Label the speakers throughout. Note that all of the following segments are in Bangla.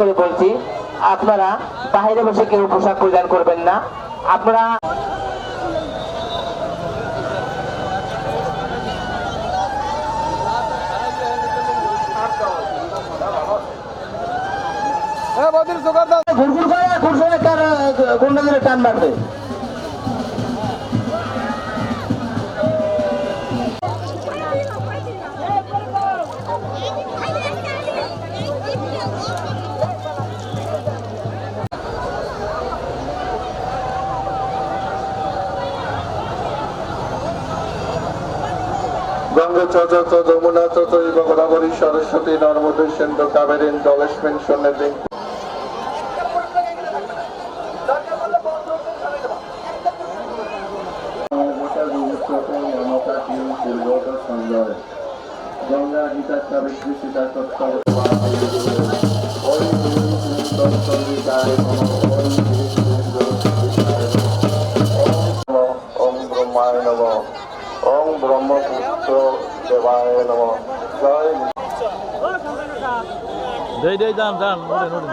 Speaker 1: করে বলছি আপনারা বাইরে বসে কেউ পোশাক পরিধান করবেন না। আপনারা ঘুরঘুর করে ঘুরঘুরে তার গুন্ডাদের টান মারবে।
Speaker 2: গঙ্গা চ চ চ যমুনা চ চ ইব গোদাবরী সরস্বতী নর্মদে সিন্ধু কাবেরী জলেস্মিন সন্নিধি গঙ্গা গীতা সাবিত্রী সীতা সত্য ওম ব্রহ্মায় নম। ওম ব্রহ্মপুত্র দেবায় নম। জয়
Speaker 3: দেই দেই দাম যান ওঠেন ওঠেন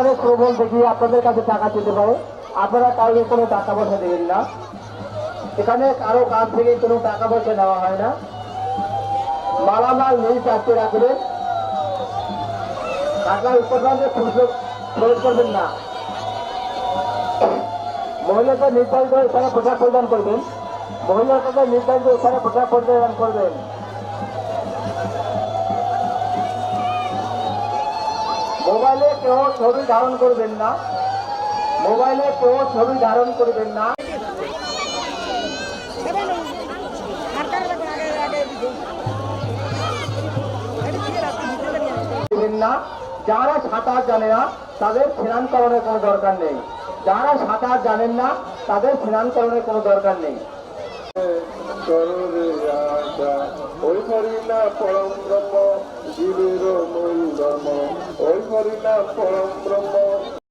Speaker 1: অনেক প্রবল দেখি, আপনাদের কাছে টাকা পেতে পারে। আপনারা কাউকে কোনো টাকা পয়সা দেবেন না। এখানে কারও কাছ থেকে কোনো টাকা পয়সা নেওয়া হয় না। মালামাল নিজ রাখতে রাখবেন টাকা উৎপাদনে খরচ করবেন না। মহিলাদের নির্ধারিত স্থানে পোশাক পরিধান করবেন। মহিলাদের নির্ধারিত স্থানে পোশাক পরিধান করবেন। মোবাইলে কেউ ছবি ধারণ করবেন না। মোবাইলে কেউ ছবি ধারণ করবেন না। করবেন না, যারা সাঁতার জানে না, তাদের স্নান কোনো দরকার নেই। যারা সাঁতার জানেন না, তাদের স্নান কোনো দরকার নেই।
Speaker 2: পরম ব্রহ্ম জীবের মূল ধর্ম। ওই হরিণা পরম ব্রহ্ম